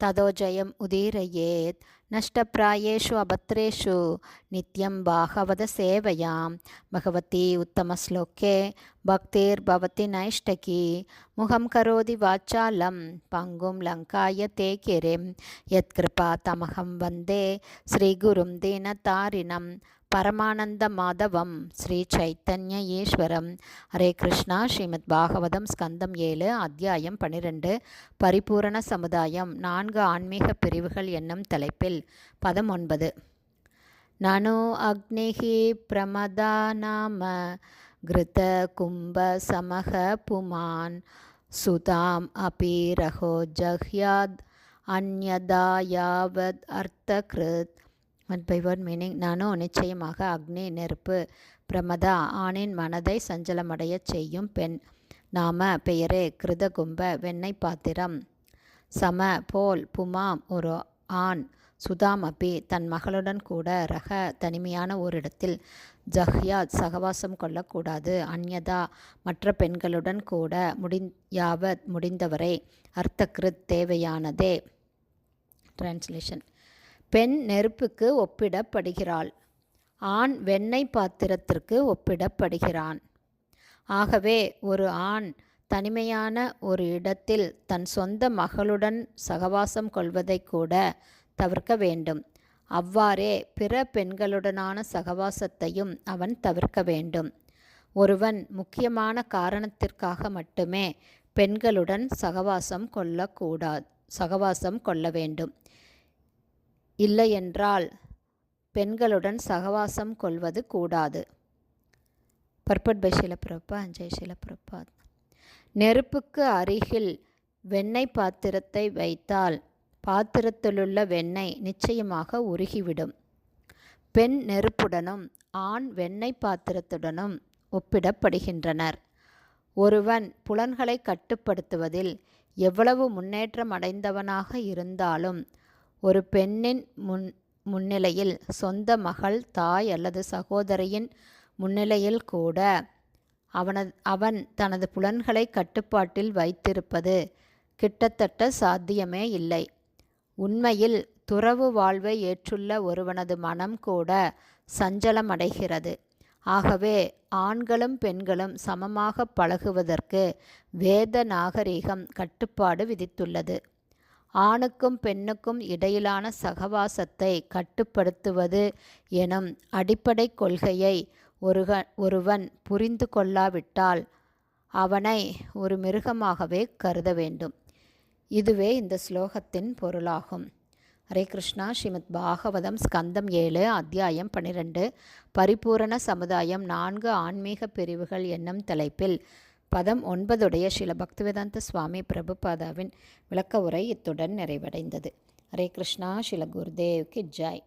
ததோ ஜெயம் உதீரயேத் நஷ்டப்பிராயேஷு அபத்ரேஷு நித்யம் பாகவத சேவையாம் பகவதி உத்தமஸ்லோகே பக்திர்பவதி நைஷ்டகி முகம் கரோதி வாச்சாலம் பங்கும் லங்காய தே கிரிம் யத்கிருபா தமகம் வந்தே ஸ்ரீகுரும் பரமானந்த மாதவம் ஸ்ரீ சைத்தன்ய ஈஸ்வரம் ஹரே கிருஷ்ணா. ஸ்ரீமத் பாகவதம் ஸ்கந்தம் ஏழு அத்தியாயம் பனிரெண்டு. பரிபூரண சமுதாயம். நான்கு ஆன்மீக பிரிவுகள் என்னும் தலைப்பில் பதம் ஒன்பது நனு அக்னிஹி பிரமதா நாம. கிருத கும்ப சமக புமான். சுதாம் அபி ரகோ ஜஹ்யாத். அந்யதா யாவத் அர்த்தகிருத். ஒன் பை ஒன் மீனிங் நானும் நிச்சயமாக அக்னி நெருப்பு பிரமதா ஆணின் மனதை சஞ்சலமடையச் செய்யும் பெண். நாம பெயரே கிருதகும்ப வெண்ணெய் பாத்திரம். சம போல் புமாம் ஒரு ஆண். சுதாம் அப்பி தன் மகளுடன் கூட ரக தனிமையான ஓரிடத்தில் ஜஹ்யாத் சகவாசம் கொள்ளக்கூடாது. அந்யதா மற்ற பெண்களுடன் கூட முடிந் யாவத் முடிந்தவரை அர்த்தக்ருத் தேவையானதே. டிரான்ஸ்லேஷன் பெண் நெருப்புக்கு ஒப்பிடப்படுகிறாள். ஆண் வெண்ணெய் பாத்திரத்திற்கு ஒப்பிடப்படுகிறான். ஆகவே ஒரு ஆண் தனிமையான ஒரு இடத்தில் தன் சொந்த மகளுடன் சகவாசம் கொள்வதை கூட தவிர்க்க வேண்டும். அவ்வாறே பிற பெண்களுடனான சகவாசத்தையும் அவன் தவிர்க்க வேண்டும். ஒருவன் முக்கியமான காரணத்திற்காக மட்டுமே பெண்களுடன் சகவாசம் கொள்ளக்கூடாது சகவாசம் கொள்ள வேண்டும். இல்லையென்றால் பெண்களுடன் சகவாசம் கொள்வது கூடாது. பர்பட் பை சிலப்பிரப்பா அஞ்சய் சிலப்பிரப்பா நெருப்புக்கு அருகில் வெண்ணெய் பாத்திரத்தை வைத்தால் பாத்திரத்திலுள்ள வெண்ணெய் நிச்சயமாக உருகிவிடும். பெண் நெருப்புடனும் ஆண் வெண்ணெய் பாத்திரத்துடனும் ஒப்பிடப்படுகின்றனர். ஒருவன் புலன்களை கட்டுப்படுத்துவதில் எவ்வளவு முன்னேற்றம் அடைந்தவனாக இருந்தாலும் ஒரு பெண்ணின் முன் முன்னிலையில் சொந்த மகள் தாய் அல்லது சகோதரியின் முன்னிலையில் கூட அவனது அவன் தனது புலன்களை கட்டுப்பாட்டில் வைத்திருப்பது கிட்டத்தட்ட சாத்தியமே இல்லை. உண்மையில் துறவு வாழ்வை ஏற்றுள்ள ஒருவனது மனம் கூட சஞ்சலமடைகிறது. ஆகவே ஆண்களும் பெண்களும் சமமாக பழகுவதற்கு வேத நாகரிகம் கட்டுப்பாடு விதித்துள்ளது. ஆணுக்கும் பெண்ணுக்கும் இடையிலான சகவாசத்தை கட்டுப்படுத்துவது எனும் அடிப்படை கொள்கையை ஒருக ஒருவன் புரிந்து கொள்ளாவிட்டால் அவனை ஒரு மிருகமாகவே கருத வேண்டும். இதுவே இந்த ஸ்லோகத்தின் பொருளாகும். ஹரே கிருஷ்ணா ஸ்ரீமத் பாகவதம் ஸ்கந்தம் ஏழு அத்தியாயம் பன்னிரெண்டு பரிபூரண சமுதாயம் நான்கு ஆன்மீக பிரிவுகள் என்னும் தலைப்பில் பதம் ஒன்பதுடைய ஸ்ரீல பக்திவேதாந்த சுவாமி பிரபுபாதாவின் விளக்க உரை இத்துடன் நிறைவடைந்தது. ஹரே கிருஷ்ணா ஸ்ரீல குருதேவ்க்கு ஜாய்.